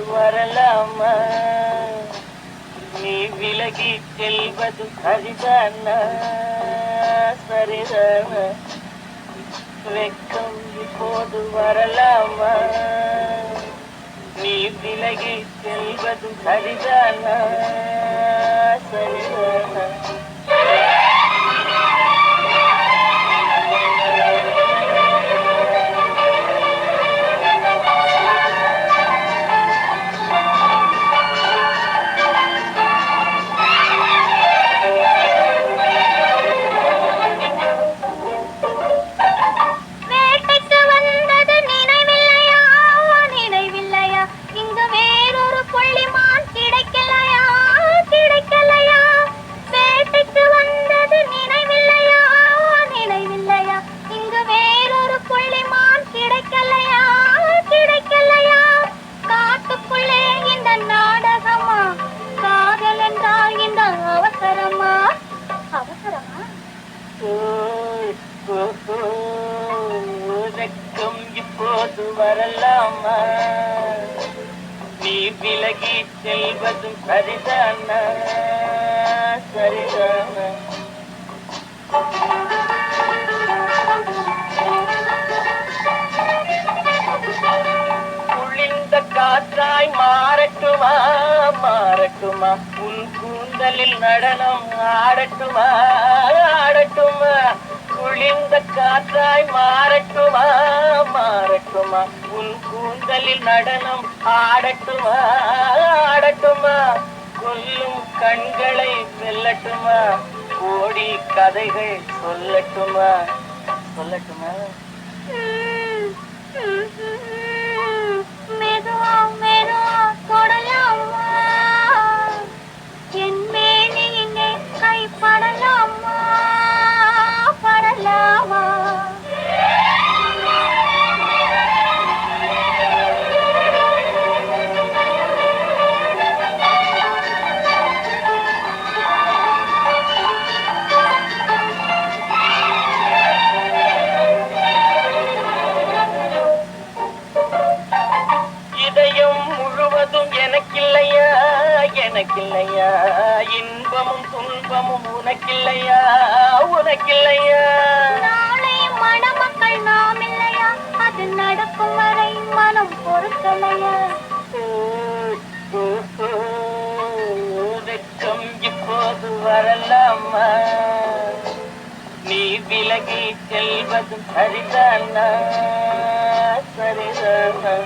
இப்போது வரலாமா நீ விலகி செல்வது சரிதானா சரிதானா வெக்கம் இப்போது வரலாமா நீ விலகி செல்வது சரிதானா சரிதானா இப்போது வரலாமா நீ விலகி செல்வதும் சரிதானா? சரிதானா? குளிர்ந்த காற்றாய் மாறட்டுமா? மாறட்டுமா? உன் கூந்தலில் நடனம் ஆடட்டுமா? ஆடட்டுமா? குளிர்ந்த காற்றாய் மாறட்டுமா? உன் கூந்தலில் நடனம் ஆடட்டுமா? ஆடட்டுமா? கொல்லும் கண்களை வெல்லட்டுமா? ஓடி கதைகள் சொல்லட்டுமா? சொல்லட்டுமா? முழுவதும் எனக்கில்லையா? எனக்கில்லையா? இன்பமும் துன்பமும் உனக்கில்லையா? உனக்கில்லையா? நாளை மணமக்கள் நாம் இல்லையா? அது நடக்கும் வரை மனம் பொறுக்கலையா? வெக்கம் இப்போது வரலாமா? நீ விலகி செல்வதும் சரிதானா? சரிதானா?